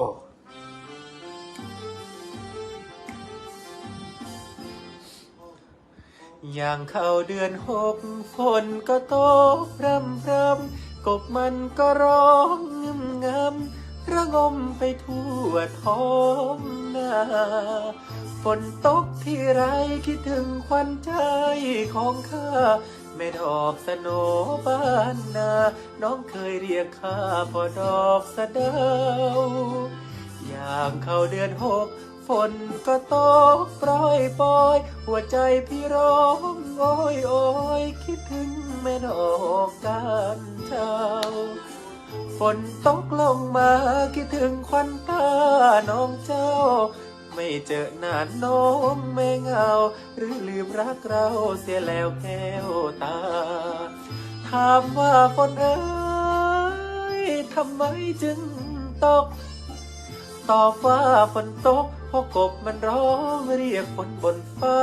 อ้อย่างเข้าเดือนหกฝนก็ตกพรำพรำกบมันก็ร้องงึมงำระงมไปทั่วท้องนา ฝนตกที่ไรคิดถึงควันใจของข้าแม่ดอกสโนบ้านนา น้องเคยเรียกข้าพอดอกสะเดาวอย่างเข้าเดือนหกฝนก็ตกปล่อยปล่อย หัวใจพี่ร้องโอยโอยคิดถึงแม่ดอกกันเช้าฝนตกลงมาคิดถึงควันตาน้องจ้า เจอหน้าน้องไม่เหงา หรือลืมรักเราเสียแล้วแก้วตา ถามว่าฝนเอ้ยทำไมจึงตก ตอบว่าฝนตกเพราะกบมันร้องเรียกฝนบนฟ้า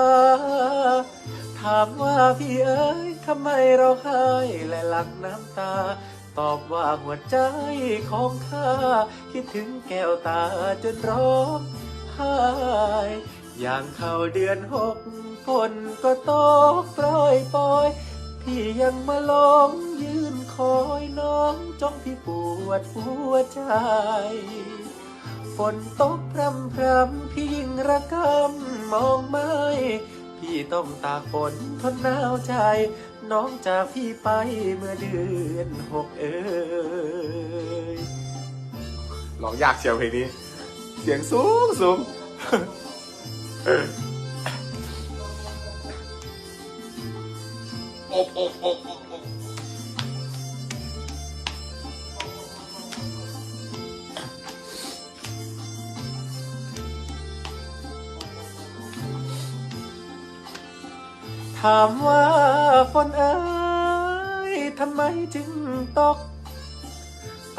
ถามว่าพี่เอ้ยทำไมเราหายและหลังน้ำตา ตอบว่าหัวใจของข้า คิดถึงแก้วตาจนร้อง ไห้อย่างเข้าเดือนหกฝนก็ตกโปรยปลอยพี่ยังมาลองยืนคอยน้องจ้องพี่ปวดหัวใจ ฝนตกพรำพรำพี่ยิ่งระกำมองไม่พี่ต้องตากฝนทนหนาวใจ น้องจากพี่ไปเมื่อเดือนหกเอ้ยร้องยากเชียวเพลงนี้ เสียงสูงสูงอบอบอบอบถามว่าฝนเอ้ยทำไมจึงตก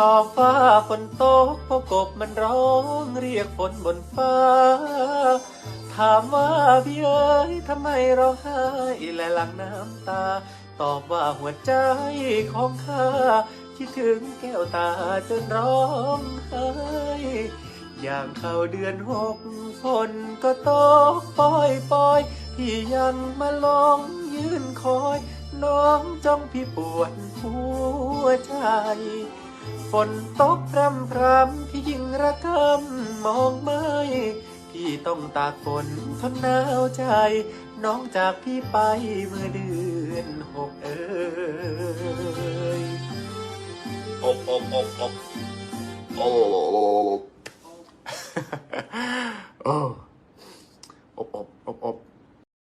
ตอบว่าฝนตกพราะกบมันร้องเรียกฝนบนฟ้า ถามว่าพี่เอ้ยทำไมร้องไห้และหลังน้ำตา ตอบว่าหัวใจของข้าคิดถึงแก้วตาจนร้องไห้อย่างเข้าเดือนหกฝนก็ตกปล่อยปล่อยพี่ยังมาลองยืนคอย น้องจ้องพี่ปวดหัวใจ ฝนตกพรำพรำพี่ยิ่งระกำมองไม่ พี่ต้องตากฝนทนหนาวใจ น้องจากพี่ไปเมื่อเดือนหกเอ่ยอบอบอบอบโอ้